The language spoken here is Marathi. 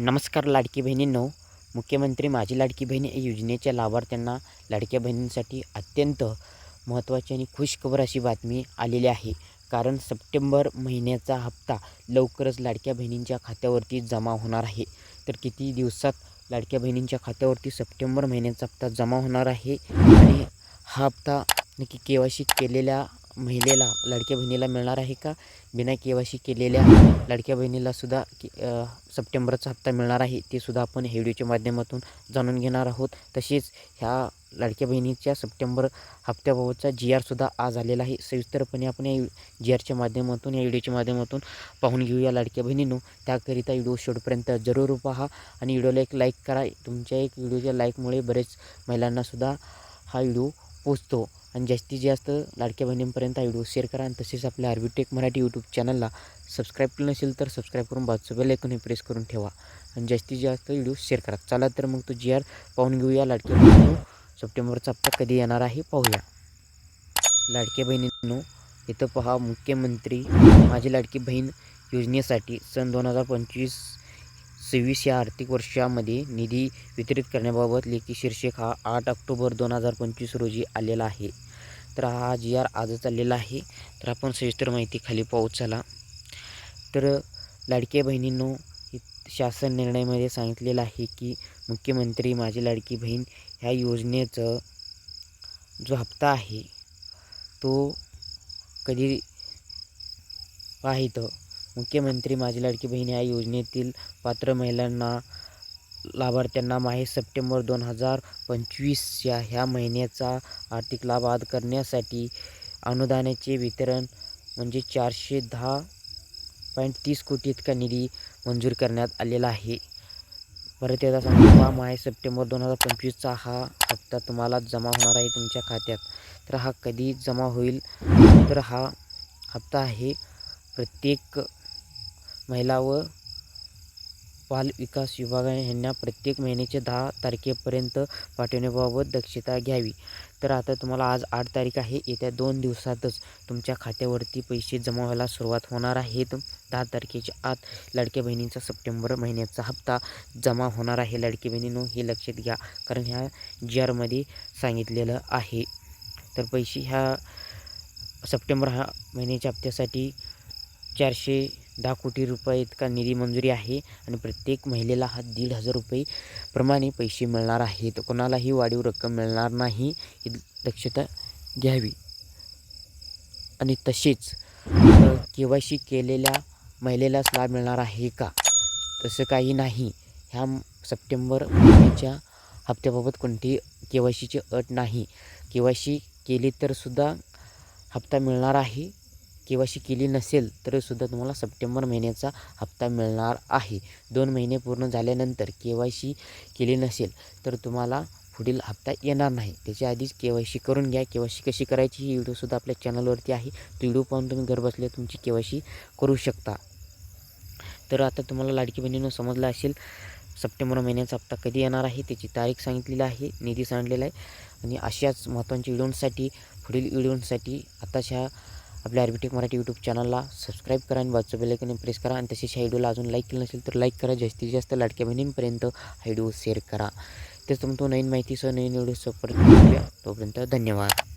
नमस्कार लाडकी बहिणींनो. मुख्यमंत्री माझी लाडकी बहिणी या योजनेच्या लाभार्थ्यांना लाडक्या बहिणींसाठी अत्यंत महत्त्वाची आणि खुशखबर अशी बातमी आलेली आहे. कारण सप्टेंबर महिन्याचा हप्ता लवकरच लाडक्या बहिणींच्या खात्यावरती जमा होणार आहे. तर किती दिवसात लाडक्या बहिणींच्या खात्यावरती सप्टेंबर महिन्याचा हप्ता जमा होणार आहे? आणि हा हप्ता नक्की के वाय सी केलेल्या महिलेला लाडक्या बहिणीला मिळणार आहे का? बिना के वाय सी केलेल्या लाडक्या बहिणीलासुद्धा सप्टेंबरचा हप्ता मिळणार आहे ते सुद्धा आपण हे व्हिडिओच्या माध्यमातून जाणून घेणार आहोत. तसेच ह्या लाडक्या बहिणीच्या सप्टेंबर हप्त्याबाबतचा जी आरसुद्धा आज आलेला आहे. सविस्तरपणे आपण या जी आरच्या माध्यमातून या व्हिडिओच्या माध्यमातून पाहून घेऊया लाडक्या बहिणीनो. त्याकरिता व्हिडिओ शेवटपर्यंत जरूर पहा आणि व्हिडिओला एक लाईक करा. तुमच्या एक व्हिडिओच्या लाईकमुळे बरेच महिलांनासुद्धा हा व्हिडिओ पोचतो आणि जास्तीत जास्त लाडक्या बहिणींपर्यंत हा व्हिडिओ शेअर करा आणि तसेच आपल्या आरबी टेक मराठी यूट्यूब चॅनलला सबस्क्राईब केलं नसेल तर सबस्क्राईब करून बाजूचं बेल ऐकून प्रेस करून ठेवा. आणि जास्तीत जास्त व्हिडिओ शेअर करा. चला तर मग तो जी आर पाहून घेऊया. लाडक्या बहिणींनो सप्टेंबरचा हप्ता कधी येणार आहे पाहूया. लाडक्या बहिणींनो इथं पहा मुख्यमंत्री माझी लाडकी बहीण योजनेसाठी सन दोन हजार पंचवीस सव्वीस या आर्थिक वर्षामध्ये निधी वितरित करण्याबाबत लेखी शीर्षक हा आठ ऑक्टोबर दोन हजार पंचवीस रोजी आलेला आहे. तर हा जी आर आज चाललेला आहे. तर आपण सविस्तर माहिती खाली पाहू चला. तर लाडक्या बहिणींनो शासन निर्णयामध्ये सांगितलेलं आहे की मुख्यमंत्री माझी लाडकी बहीण ह्या योजनेचं जो हप्ता आहे तो कधी पाहितं मुख्यमंत्री माझी लाडकी बहीण या योजनेतील पात्र महिलांना लाभार्थ्यांना माहे सप्टेंबर दोन हजार पंचवीस या ह्या महिन्याचा आर्थिक लाभ आद करण्यासाठी अनुदानाचे वितरण म्हणजे चारशे दहा पॉईंट तीस कोटी इतका निधी मंजूर करण्यात आलेला आहे. परत एकदा सांगतो माहे सप्टेंबर दोन हजार पंचवीसचा हा हप्ता तुम्हाला जमा होणार आहे तुमच्या खात्यात. तर हा कधी जमा होईल? तर हा हप्ता आहे प्रत्येक महिला व बाल विकास विभागाने ह्यांना प्रत्येक महिन्याच्या दहा तारखेपर्यंत पाठवण्याबाबत दक्षता घ्यावी. तर आता तुम्हाला आज आठ तारीख आहे. येत्या दोन दिवसातच तुमच्या खात्यावरती पैसे जमा व्हायला सुरुवात होणार आहेत. दहा तारखेच्या आत लाडक्या बहिणींचा सप्टेंबर महिन्याचा हप्ता जमा होणार आहे. लाडकी बहिणीनो हे लक्षात घ्या. कारण ह्या जी आरमध्ये सांगितलेलं आहे. तर पैसे ह्या सप्टेंबर हा महिन्याच्या हप्त्यासाठी चारशे दहा कोटी रुपये इतका निधी मंजुरी आहे आणि प्रत्येक महिलेला हा दीड हजार रुपये प्रमाणे पैसे मिळणार आहेत. कोणालाही वाढीव रक्कम मिळणार नाही ही दक्षता घ्यावी. आणि तसेच के वाय सी केलेल्या महिलेलाच लाभ मिळणार आहे का? तसं काही नाही. ह्या सप्टेंबर महिन्याच्या हप्त्याबाबत कोणती के वाय सीची अट नाही. के वाय सी केली तर सुद्धा हप्ता मिळणार आहे. के वाय सी केली नसेल तरीसुद्धा तुम्हाला सप्टेंबर महिन्याचा हप्ता मिळणार आहे. दोन महिने पूर्ण झाल्यानंतर के वाय सी केली नसेल तर तुम्हाला पुढील हप्ता येणार नाही. त्याच्या आधीच के वाय सी करून घ्या. के वाय सी कशी करायची ही व्हिडिओसुद्धा आपल्या चॅनलवरती आहे. तो व्हिडिओ पाहून तुम्ही घरबसल्या तुमची के वाय सी करू शकता. तर आता तुम्हाला लाडकी बहिणीनं समजलं असेल सप्टेंबर महिन्याचा हप्ता कधी येणार आहे त्याची तारीख सांगितलेली आहे निधी सांगलेला आहे. आणि अशाच महत्त्वाच्या व्हिडिओंसाठी पुढील व्हिडिओंसाठी आताच्या आपल्या आरबीटेक मराठी यूट्यूब चॅनलला सबस्क्राईब करा आणि बाजूचं बेलायकन प्रेस करा. आणि तसेच ह्या व्हिडिओला अजून लाईक केलं नसेल तर लाईक करा. जास्तीत जास्त लाडक्या बहिणींपर्यंत हा व्हिडिओ शेअर करा. तेच तुमचं नवीन माहितीसह नवीन व्हिडिओसह परत तोपर्यंत धन्यवाद.